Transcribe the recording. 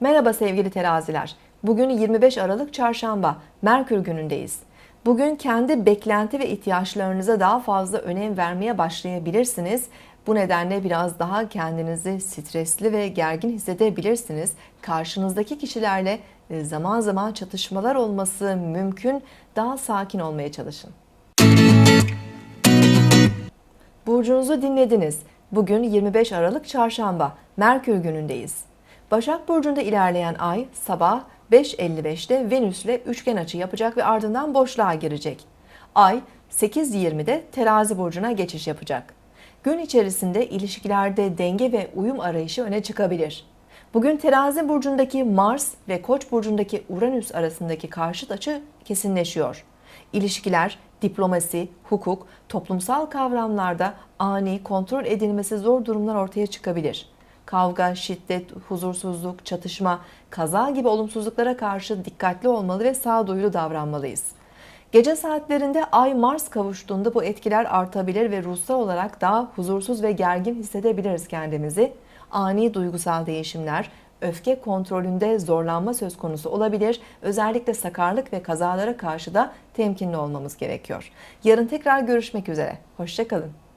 Merhaba sevgili teraziler. Bugün 25 Aralık Çarşamba, Merkür günündeyiz. Bugün kendi beklenti ve ihtiyaçlarınıza daha fazla önem vermeye başlayabilirsiniz. Bu nedenle biraz daha kendinizi stresli ve gergin hissedebilirsiniz. Karşınızdaki kişilerle e, zaman zaman çatışmalar olması mümkün. Daha sakin olmaya çalışın. Burcunuzu dinlediniz. Bugün 25 Aralık Çarşamba, Merkür günündeyiz. Başak Burcu'nda ilerleyen ay sabah 5.55'te Venüs'le üçgen açı yapacak ve ardından boşluğa girecek. Ay 8.20'de Terazi Burcu'na geçiş yapacak. Gün içerisinde ilişkilerde denge ve uyum arayışı öne çıkabilir. Bugün Terazi Burcu'ndaki Mars ve Koç Burcu'ndaki Uranüs arasındaki karşıt açı kesinleşiyor. İlişkiler, diplomasi, hukuk, toplumsal kavramlarda ani, kontrol edilmesi zor durumlar ortaya çıkabilir. Kavga, şiddet, huzursuzluk, çatışma, kaza gibi olumsuzluklara karşı dikkatli olmalı ve sağduyulu davranmalıyız. Gece saatlerinde Ay-Mars kavuştuğunda bu etkiler artabilir ve ruhsal olarak daha huzursuz ve gergin hissedebiliriz kendimizi. Ani duygusal değişimler, öfke kontrolünde zorlanma söz konusu olabilir. Özellikle sakarlık ve kazalara karşı da temkinli olmamız gerekiyor. Yarın tekrar görüşmek üzere. Hoşçakalın.